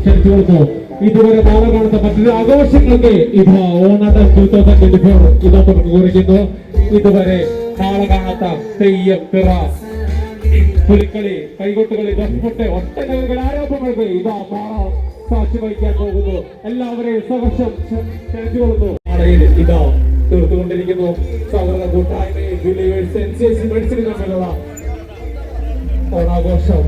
ക്ഷണിച്ചു കൊടുത്തു ഇതുവരെ നാളെ കാണുന്ന മറ്റൊരു ആഘോഷങ്ങൾക്ക് ഇത് ഓണത്തെ ടൂ തൗസൻഡ് ഇതുവരെ നാളെ കാണാത്ത തെയ്യം പിറ പുലിക്കളി കൈകൊട്ടുകളി ദഫ്മുട്ട് ഒട്ടനവധികൾ ആരോപണങ്ങൾക്ക് ഇതാ സാക്ഷി വഹിക്കാൻ പോകുന്നു. എല്ലാവരെയും സഹർഷം ക്ഷണിച്ചുകൊള്ളുന്നു നാളെയിൽ ഇതാ തീർത്തുകൊണ്ടിരിക്കുന്നു. സൗഹൃദ കൂട്ടായ്മയും ബിലീവേഴ്സ് എൻ ഓണാഘോഷം.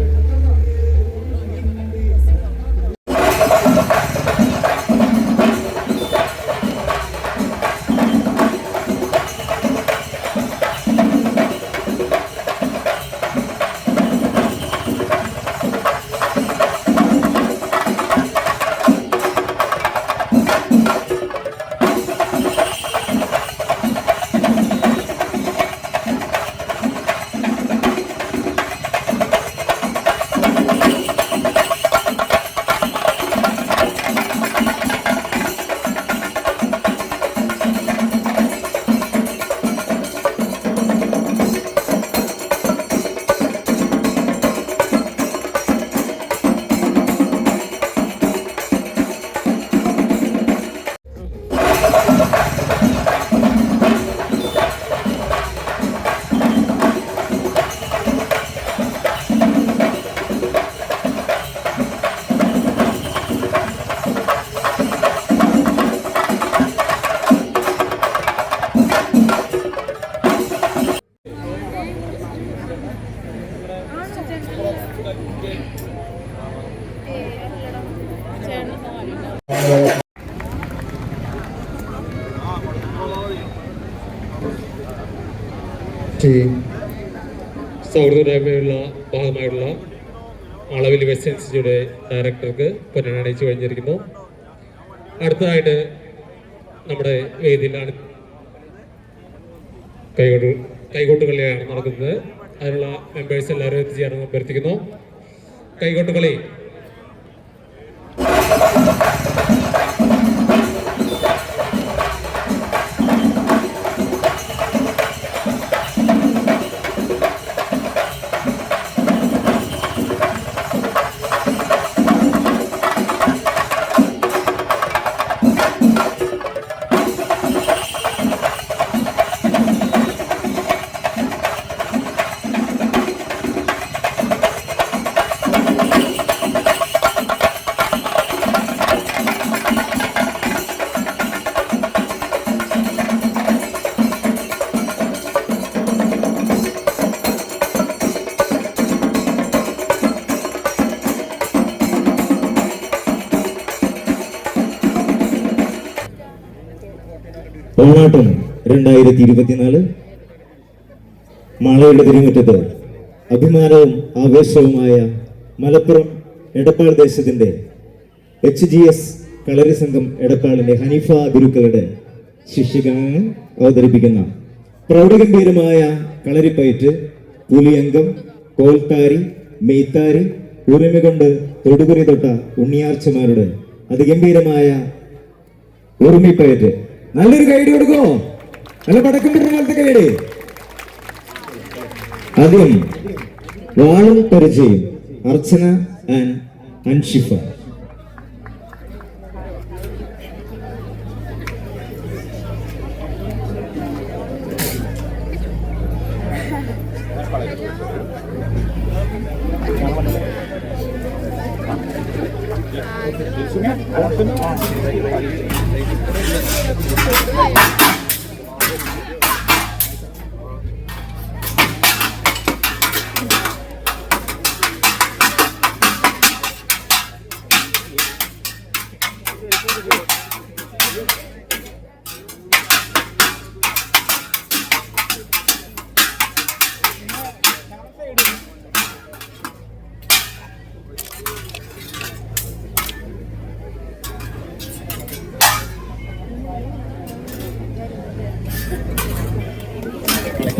സൗഹൃദയുടെ ഭാഗമായുള്ള അളവിൽ വെസ്റ്റ് ഇൻസ്റ്റിറ്റ്യൂട്ട് ഡയറക്ടർക്ക് പൊന്നണിയിച്ചു കഴിഞ്ഞിരിക്കുന്നു. അടുത്തതായിട്ട് നമ്മുടെ വേദിയിലാണ് കൈകൊട്ട് കൈകൊട്ടുകളിയാണ് നടക്കുന്നത്. അതിനുള്ള മെമ്പേഴ്സ് എല്ലാവരും എത്തിച്ചേർന്ന് അഭ്യർത്ഥിക്കുന്നു? കൈകൊട്ടുകളി ഓണാട്ടം രണ്ടായിരത്തി ഇരുപത്തിനാല് മാളയുടെ തിരുമുറ്റത്ത് അഭിമാനവും ആവേശവുമായ മലപ്പുറം എടപ്പാൾ ദേശത്തിന്റെ എച്ച് ജി എസ് കളരി സംഘം എടപ്പാളിന്റെ ഹനീഫ ഗുരുക്കളുടെ ശിഷ്യഗണങ്ങൾ അവതരിപ്പിക്കുന്ന പ്രൗഢഗംഭീരമായ കളരിപ്പയറ്റ് പുലിയംഗം കോൽത്താരി മെയ്ത്താരി ഉറുമികൊണ്ട് തൊടുകുറി തൊട്ട ഉണ്ണിയാർച്ചമാരുടെ അതിഗംഭീരമായ ഉറുമിപ്പയറ്റ്. നല്ലൊരു ഗൈഡ് കൊടുക്കണോ നല്ല പടക്കം പിടിക്കുന്ന പോലത്തെ ആദ്യം വാളും പരിചയം. Archana and Anshifa.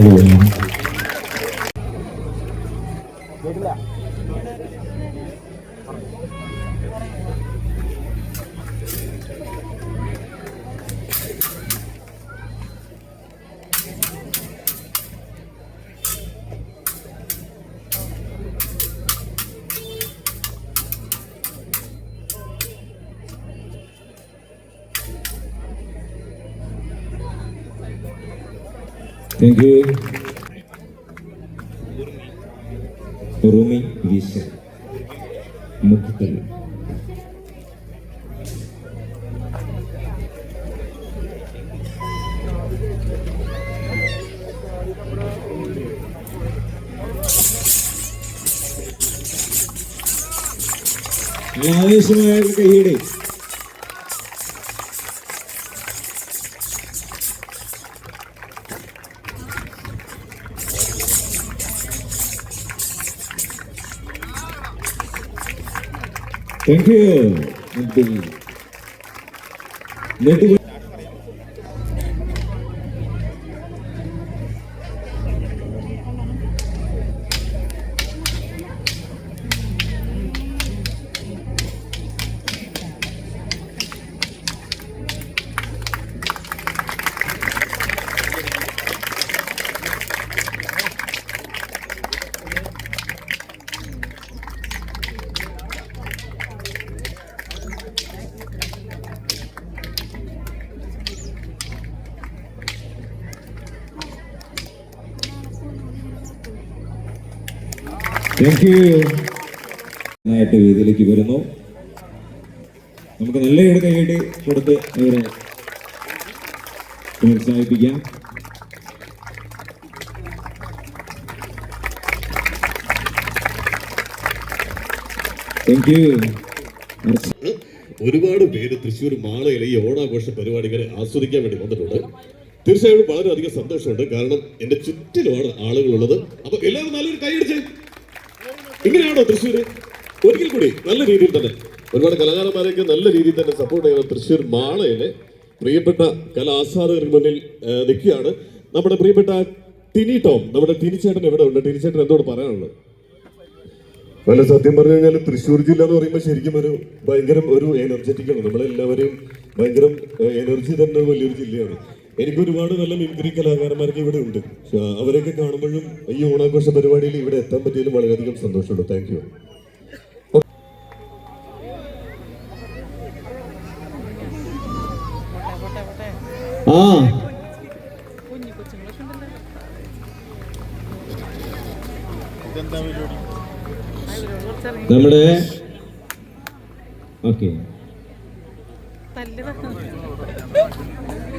五年 Thank you. Rumi Visa. Mukhtar. my कहिए താങ്ക് യു നെട്ട് താങ്ക് യു നന്നായിട്ട് വേദിയിലേക്ക് വരുന്നു. നമുക്ക് നല്ല ഒരു കൈയിട്ട് കൊടുത്ത് അവരെ പ്രോത്സാഹിപ്പിക്കാം. താങ്ക് യു ഒരുപാട് പേര് തൃശ്ശൂർ മാളയിലെ ഈ ഓണാഘോഷ പരിപാടികളെ ആസ്വദിക്കാൻ വേണ്ടി വന്നിട്ടുണ്ട്. തീർച്ചയായും വളരെയധികം സന്തോഷമുണ്ട്. കാരണം എന്റെ ചുറ്റിലുമാണ് ആളുകളുള്ളത്. അപ്പൊ എല്ലാവരും നല്ലൊരു കൈയടിച്ച് ഇങ്ങനെയാണോ തൃശ്ശൂര്? ഒരിക്കൽ കൂടി നല്ല രീതിയിൽ തന്നെ ഒരുപാട് കലാകാരന്മാരെയൊക്കെ നല്ല രീതിയിൽ തന്നെ സപ്പോർട്ട് ചെയ്യുന്ന തൃശ്ശൂർ മാളയിലെ പ്രിയപ്പെട്ട കലാസ്വാദകർക്ക് മുന്നിൽ നിൽക്കുകയാണ്. നമ്മുടെ പ്രിയപ്പെട്ട ടിനി ടോം നമ്മുടെ ടിനിച്ചേട്ടൻ എവിടെ ഉണ്ട്? ടിനിച്ചേട്ടൻ എന്തോട് പറയാനുള്ളത്? അല്ല സത്യം പറഞ്ഞു കഴിഞ്ഞാൽ തൃശ്ശൂർ ജില്ല എന്ന് പറയുമ്പോൾ ശരിക്കും ഒരു ഭയങ്കര ഒരു എനർജറ്റിക് ആണ്. നമ്മളെല്ലാവരും ഭയങ്കര എനർജി തന്നെ വലിയൊരു ജില്ലയാണ്. എനിക്ക് ഒരുപാട് നല്ല മിമിക്രി കലാകാരന്മാരൊക്കെ ഇവിടെ ഉണ്ട്. അവരെയൊക്കെ കാണുമ്പോഴും ഈ ഓണാഘോഷ പരിപാടിയിൽ ഇവിടെ എത്താൻ പറ്റിയതിൽ വളരെയധികം സന്തോഷമുണ്ട്. താങ്ക് യു നമ്മുടെ ഓക്കെ.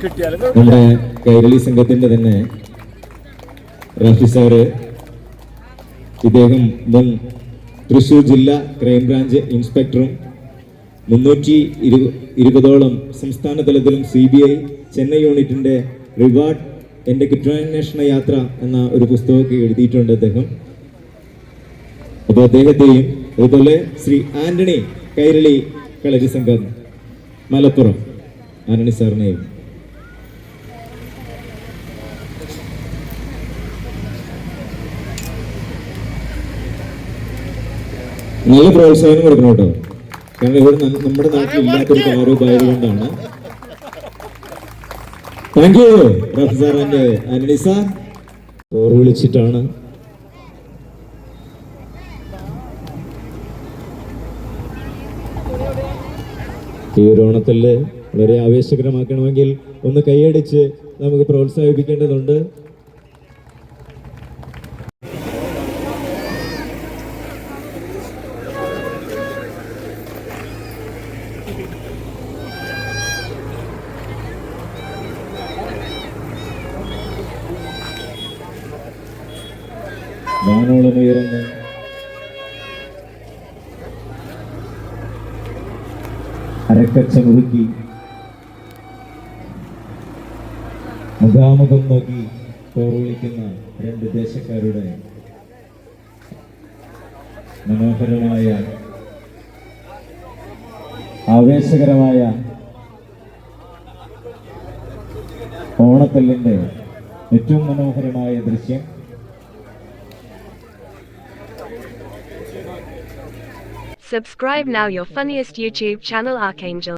നമ്മുടെ കൈരളി സംഘത്തിന്റെ തന്നെ റാഫി സാറ് ഇദ്ദേഹം മുൻ തൃശൂർ ജില്ലാ ക്രൈംബ്രാഞ്ച് ഇൻസ്പെക്ടറും മുന്നൂറ്റി ഇരു ഇരുപതോളം സംസ്ഥാന തലത്തിലും സി ബി ഐ ചെന്നൈ യൂണിറ്റിന്റെ റിവാർഡ് എന്റെ കുറ്റാന്വേഷണ യാത്ര എന്ന ഒരു പുസ്തകമൊക്കെ എഴുതിയിട്ടുണ്ട് അദ്ദേഹം. അപ്പോൾ അദ്ദേഹത്തെയും അതുപോലെ ശ്രീ ആന്റണി കൈരളി കളരി സംഘം മലപ്പുറം ആന്റണി സാറിനെയും നല്ല പ്രോത്സാഹനം കൊടുക്കണം കേട്ടോ. കാരണം ഇവിടെ നമ്മുടെ നാട്ടിൽ ഇല്ലാത്തൊരു കലാരൂപമായത് ആയതുകൊണ്ടാണ് thank you and Antony sir or വിളിച്ചിട്ടാണ്. ഈ ഒരു ഓണത്തിൽ വളരെ ആവേശകരമാക്കണമെങ്കിൽ ഒന്ന് കൈയടിച്ച് നമുക്ക് പ്രോത്സാഹിപ്പിക്കേണ്ടതുണ്ട്. വാനോളം ഉയർന്ന്. അരക്കച്ച മുറുക്കി മുഖാമുഖം നോക്കി പോർവിളിക്കുന്ന രണ്ട് ദേശക്കാരുടെ മനോഹരമായ ആവേശകരമായ ഓണത്തല്ലിന്റെ ഏറ്റവും മനോഹരമായ ദൃശ്യം Subscribe now your funniest YouTube channel Archangel.